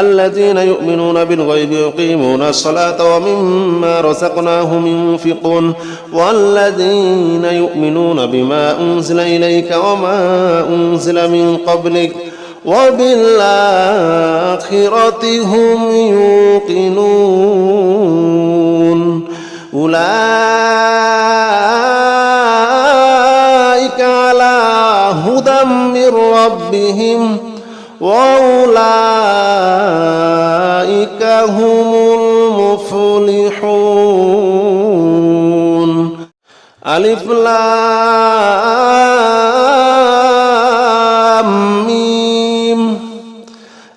الذين يؤمنون بالغيب يقيمون الصلاة ومما رزقناهم ينفقون والذين يؤمنون بما أنزل إليك وما أنزل من قبلك وبالآخرة هم يوقنون. أولئك على هدى من ربهم. وأولئك هم المفلحون. ألف لام ميم.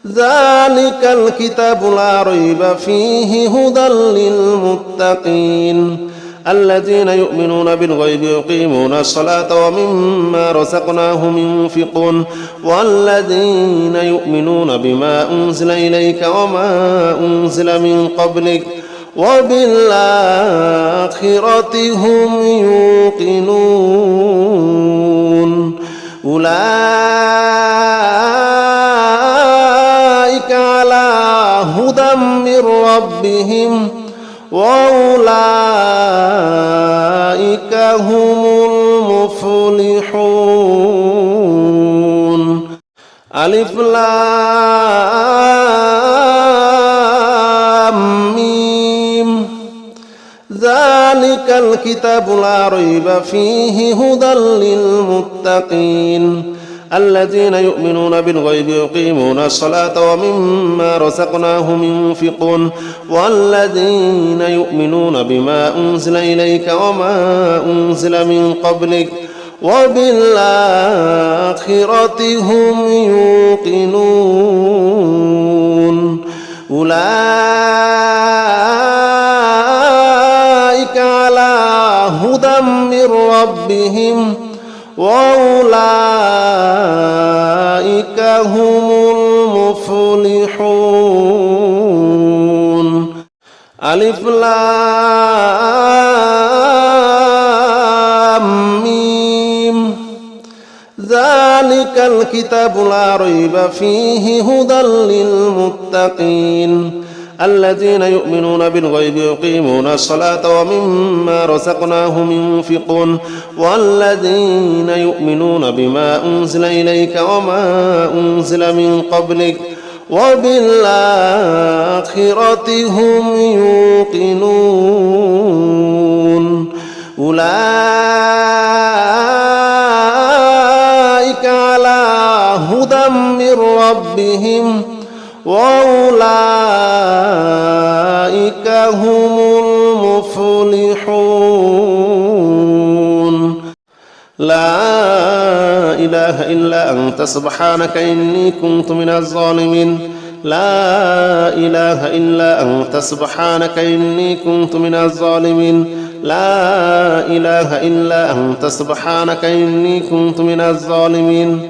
ذلك الكتاب لا ريب فيه هدى للمتقين. الذين يؤمنون بالغيب يقيمون الصلاة ومما رزقناهم ينفقون والذين يؤمنون بما أنزل إليك وما أنزل من قبلك وبالآخرة هم يوقنون أولئك على هدى من ربهم وأولئك هم المفلحون ألف لام ميم ذلك الكتاب لا ريب فيه هدى للمتقين الذين يؤمنون بالغيب يقيمون الصلاة ومما رزقناهم ينفقون والذين يؤمنون بما أنزل إليك وما أنزل من قبلك وبالآخرة هم يوقنون أولئك على هدى من ربهم وأولئك هم المفلحون. ألف لام ميم. ذلك الكتاب لا ريب فيه هدى للمتقين. الذين يؤمنون بالغيب يقيمون الصلاة ومما رزقناهم ينفقون والذين يؤمنون بما أنزل إليك وما أنزل من قبلك وبالآخرة هم يوقنون وأولئك هم المفلحون. لا إله إلا أنت سبحانك إني كنت من الظالمين. لا إله إلا أنت سبحانك إني كنت من الظالمين. لا إله إلا أنت سبحانك إني كنت من الظالمين.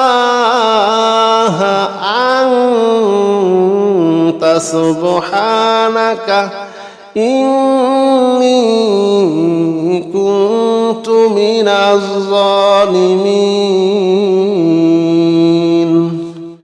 أنت سبحانك إني كنت من الظالمين